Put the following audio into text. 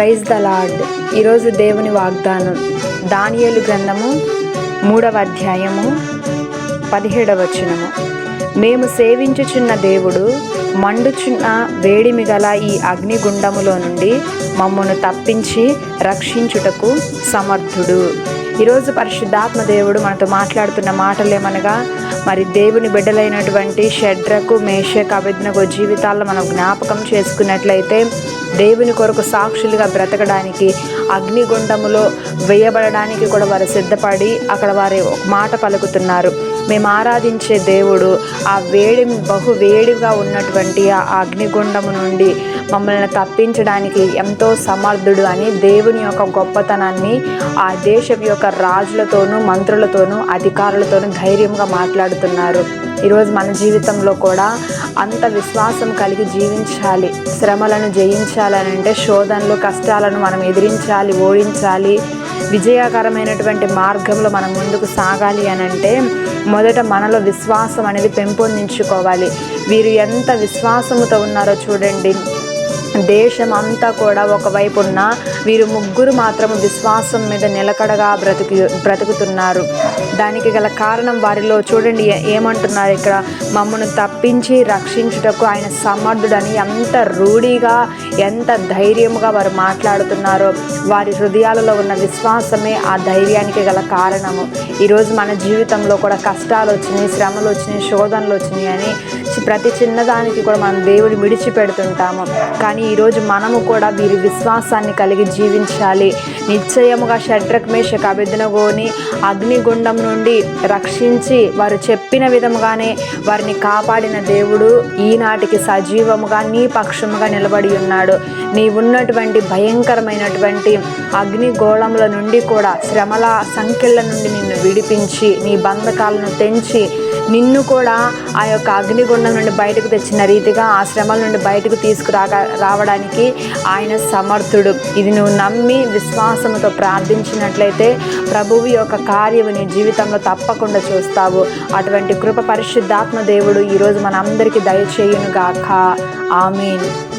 Praise the lord. ఈరోజు దేవుని వాగ్దానం. దానియేలు గ్రంథము మూడవ అధ్యాయము పదిహేడవ వచనము. మేము సేవించుచున్న దేవుడు మండుచున్న వేడిమి గల ఈ అగ్నిగుండములో నుండి మమ్మను తప్పించి రక్షించుటకు సమర్థుడు. ఈరోజు పరిశుద్ధాత్మ దేవుడు మనతో మాట్లాడుతున్న మాటలు ఏమనగా మరి దేవుని బిడ్డలైనటువంటి షడ్రకు మేషకు అభిజ్ఞకు జీవితాల్లో మనం జ్ఞాపకం చేసుకున్నట్లయితే దేవుని కొరకు సాక్షులుగా బ్రతకడానికి అగ్నిగుండములో వేయబడడానికి కూడా వారు సిద్ధపడి అక్కడ వారి మాట పలుకుతున్నారు. మేము ఆరాధించే దేవుడు ఆ వేడి బహు వేడిగా ఉన్నటువంటి ఆ అగ్నిగుండము నుండి మమ్మల్ని తప్పించడానికి ఎంతో సమర్థుడు అని దేవుని యొక్క గొప్పతనాన్ని ఆ దేశం యొక్క రాజులతోనూ మంత్రులతోనూ అధికారులతోనూ ధైర్యంగా మాట్లాడుతున్నారు. ఈరోజు మన జీవితంలో కూడా అంత విశ్వాసం కలిగి జీవించాలి శ్రమలను జయించాలి. సాధించాలని అంటే శోధనలు కష్టాలను మనం ఎదిరించాలి ఓడించాలి. విజయకరమైనటువంటి మార్గంలో మనం ముందుకు సాగాలి అని అంటే మొదట మనలో విశ్వాసం అనేది పెంపొందించుకోవాలి. వీరు ఎంత విశ్వాసముతో ఉన్నారో చూడండి. దేశం అంతా కూడా ఒకవైపు ఉన్న వీరు ముగ్గురు మాత్రం విశ్వాసం మీద నిలకడగా బ్రతుకు బ్రతుకుతున్నారు. దానికి గల కారణం వారిలో చూడండి ఏమంటున్నారు ఇక్కడ? మమ్మను తప్పించి రక్షించుటకు ఆయన సమర్థుడని ఎంత రూఢిగా ఎంత ధైర్యముగా వారు మాట్లాడుతున్నారో వారి హృదయాలలో ఉన్న విశ్వాసమే ఆ ధైర్యానికి గల కారణము. ఈరోజు మన జీవితంలో కూడా కష్టాలు వచ్చినాయి శ్రమలు వచ్చినాయి శోధనలు వచ్చినాయి అని ప్రతి చిన్నదానికి కూడా మనం దేవుడు విడిచిపెడుతుంటాము. కానీ ఈరోజు మనము కూడా వీరి విశ్వాసాన్ని కలిగి జీవించాలి. నిశ్చయముగా షడ్రక్ మేషక్ అభిజ్ఞగోని అగ్నిగుండం నుండి రక్షించి వారు చెప్పిన విధముగానే వారిని కాపాడిన దేవుడు ఈనాటికి సజీవముగా నీ పక్షముగా నిలబడి ఉన్నాడు. నీ ఉన్నటువంటి భయంకరమైనటువంటి అగ్నిగోళముల నుండి కూడా శ్రమల సంఖ్యల నుండి నిన్ను విడిపించి నీ బంధకాలను తెంచి నిన్ను కూడా ఆ యొక్క అగ్నిగుండం నుండి బయటకు తెచ్చిన రీతిగా ఆ శ్రమల నుండి బయటకు తీసుకురాగ రావడానికి ఆయన సమర్థుడు. ఇది నువ్వు నమ్మి విశ్వాసముతో ప్రార్థించినట్లయితే ప్రభువు యొక్క కార్యము నీ జీవితంలో తప్పకుండా చూస్తావు. అటువంటి కృప పరిశుద్ధాత్మ దేవుడు ఈరోజు మన అందరికీ దయచేయును గాక ఆమెను.